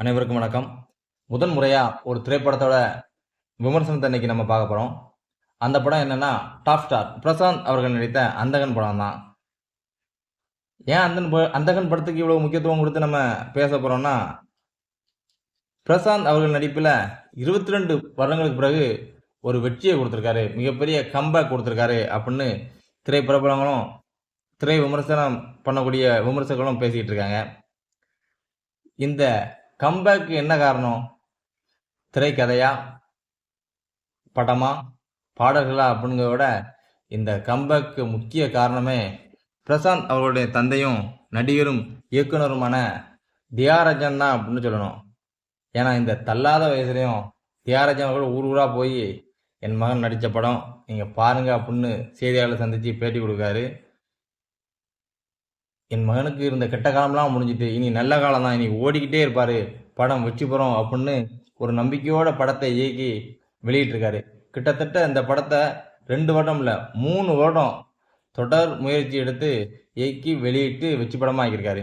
அனைவருக்கும் வணக்கம். முதன் முறையாக ஒரு திரைப்படத்தோட விமர்சனத்தை இன்னைக்கு நம்ம பார்க்க போகிறோம் அந்த படம் என்னன்னா டாப் ஸ்டார் பிரசாந்த் அவர்கள் நடித்த அந்தகன் படம் தான் ஏன் அந்தன் அந்தகன் படத்துக்கு இவ்வளோ முக்கியத்துவம் கொடுத்து நம்ம பேச போகிறோம்னா பிரசாந்த் அவர்கள் நடிப்பில் இருபத்தி ரெண்டு வருடங்களுக்கு பிறகு ஒரு வெற்றியை கொடுத்துருக்காரு. மிகப்பெரிய கம்பேக் கொடுத்துருக்காரு அப்படின்னு திரைப்பிரபலங்களும் திரை விமர்சனம் பண்ணக்கூடிய விமர்சகர்களும் பேசிக்கிட்டு இருக்காங்க. இந்த கம்பேக்கு என்ன காரணம்? திரைக்கதையா? படமா? பாடல்களா? அப்படிங்கிறத விட இந்த கம்பேக்கு முக்கிய காரணமே பிரசாந்த் அவர்களுடைய தந்தையும் நடிகரும் இயக்குனருமான தியாரஜன் தான் அப்படின்னு சொல்லணும். ஏன்னா இந்த தள்ளாத வயசுலையும் தியாரஜன் அவர்கள் ஊர் ஊராக போய் என் மகன் நடித்த படம் நீங்கள் பாருங்க அப்படின்னு செய்தியாளர் சந்தித்து பேட்டி கொடுக்காரு. என் மகனுக்கு இருந்த கெட்ட காலம்லாம் முடிஞ்சிட்டு இனி நல்ல காலம் தான் இனி ஓடிக்கிட்டே இருப்பார். படம் வெற்றி பெறும் அப்படின்னு ஒரு நம்பிக்கையோட படத்தை இயக்கி வெளியிட்டிருக்காரு. கிட்டத்தட்ட இந்த படத்தை ரெண்டு வருடம் இல்லை மூணு வருடம் தொடர் முயற்சி எடுத்து இயக்கி வெளியிட்டு வெற்றி படமாக ஆக்கியிருக்காரு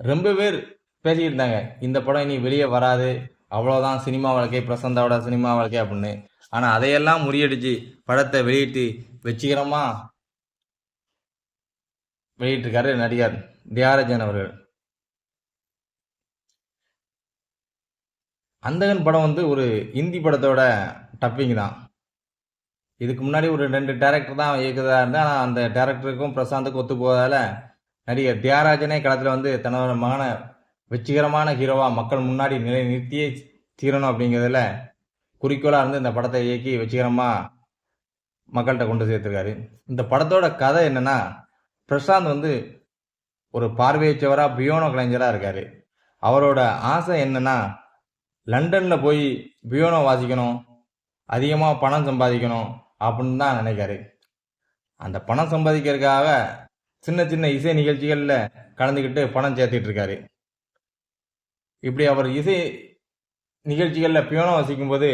ரொம்ப பேர் பேசியிருந்தாங்க இருந்தாங்க இந்த படம் இனி வெளியே வராது. அவ்வளோதான் சினிமா வாழ்க்கை பிரசந்தாவோட சினிமா வாழ்க்கை அப்படின்னு. ஆனால் அதையெல்லாம் முறியடிச்சு படத்தை வெளியிட்டு வெற்றிகரமாக வெளியிட்டிருக்காரு நடிகர் தியாகராஜன் அவர்கள். அந்தகன் படம் வந்து ஒரு இந்தி படத்தோட டப்பிங் தான். இதுக்கு முன்னாடி ஒரு ரெண்டு டேரக்டர் தான் இயக்குதா இருந்தால் ஆனால் அந்த டேரக்டருக்கும் பிரசாந்துக்கும் ஒத்து போவதால் நடிகர் தியாகராஜனே களத்தில் வந்து தன்னோட மகனை வெற்றிகரமான ஹீரோவாக மக்கள் முன்னாடி நிலை நிறுத்தியே தீரணும் அப்படிங்கிறதுல குறிக்கோளாக இருந்து இந்த படத்தை இயக்கி வெற்றிகரமாக மக்கள்கிட்ட கொண்டு சேர்த்துருக்காரு. இந்த படத்தோட கதை என்னென்னா பிரசாந்த் வந்து ஒரு பார்வையற்றவராக பியோனோ கலைஞராக இருக்கார். அவரோட ஆசை என்னன்னா லண்டனில் போய் பியோனோ வாசிக்கணும் அதிகமாக பணம் சம்பாதிக்கணும் அப்படின்னு தான் நினைக்காரு. அந்த பணம் சம்பாதிக்கிறதுக்காக சின்ன சின்ன இசை நிகழ்ச்சிகளில் கலந்துக்கிட்டு பணம் சேர்த்துட்டு இருக்காரு. இப்படி அவர் இசை நிகழ்ச்சிகளில் பியோனோ வாசிக்கும் போது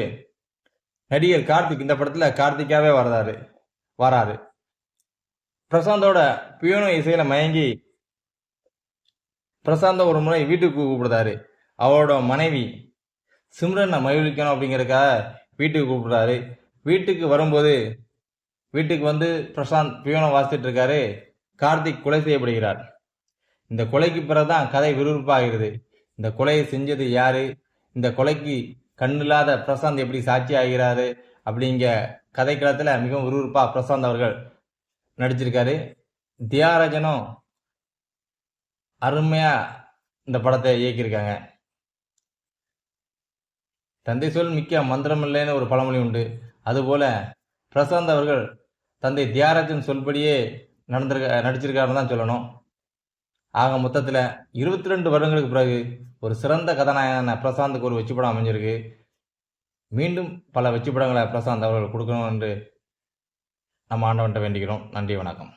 நடிகர் கார்த்திக் இந்த படத்தில் கார்த்திக்காவே வர்றாரு வராரு. பிரசாந்தோட பியூனோ இசையில் மயங்கி பிரசாந்த ஒரு முறை வீட்டுக்கு கூப்பிடுறாரு. அவரோட மனைவி சிம்ரனை மகிழ்விக்கணும் அப்படிங்கிறக்காக வீட்டுக்கு கூப்பிடுறாரு. வீட்டுக்கு வரும்போது வீட்டுக்கு வந்து பிரசாந்த் பியூனை வாசித்துட்டு இருக்காரு. கார்த்திக் கொலை செய்யப்படுகிறார். இந்த கொலைக்கு பிறகுதான் கதை விறுவிறுப்பாகிறது. இந்த கொலையை செஞ்சது யாரு? இந்த கொலைக்கு கண்ணில்லாத பிரசாந்த் எப்படி சாட்சி ஆகிறாரு? அப்படிங்க கதைக்களத்தில் மிகவும் விறுவிறுப்பாக பிரசாந்த் அவர்கள் நடிச்சிருக்காரு. தியாராஜனும் அருமையா இந்த படத்தை இயக்கியிருக்காங்க. தந்தை சொல் மிக்க மந்திரம் இல்லைன்னு ஒரு பழமொழி உண்டு. அதுபோல பிரசாந்த் அவர்கள் தந்தை தியாராஜன் சொல்படியே நடந்திருக்க நடிச்சிருக்காருன்னு தான் சொல்லணும். ஆக மொத்தத்தில் இருபத்தி ரெண்டு வருடங்களுக்கு பிறகு ஒரு சிறந்த கதாநாயகன பிரசாந்துக்கு ஒரு வெற்றி படம் அமைஞ்சிருக்கு. மீண்டும் பல வெற்றி படங்களை பிரசாந்த் அவர்கள் கொடுக்கணும் என்று நம்ம ஆண்டவன்ட்ட வேண்டிக்கிறோம். நன்றி வணக்கம்.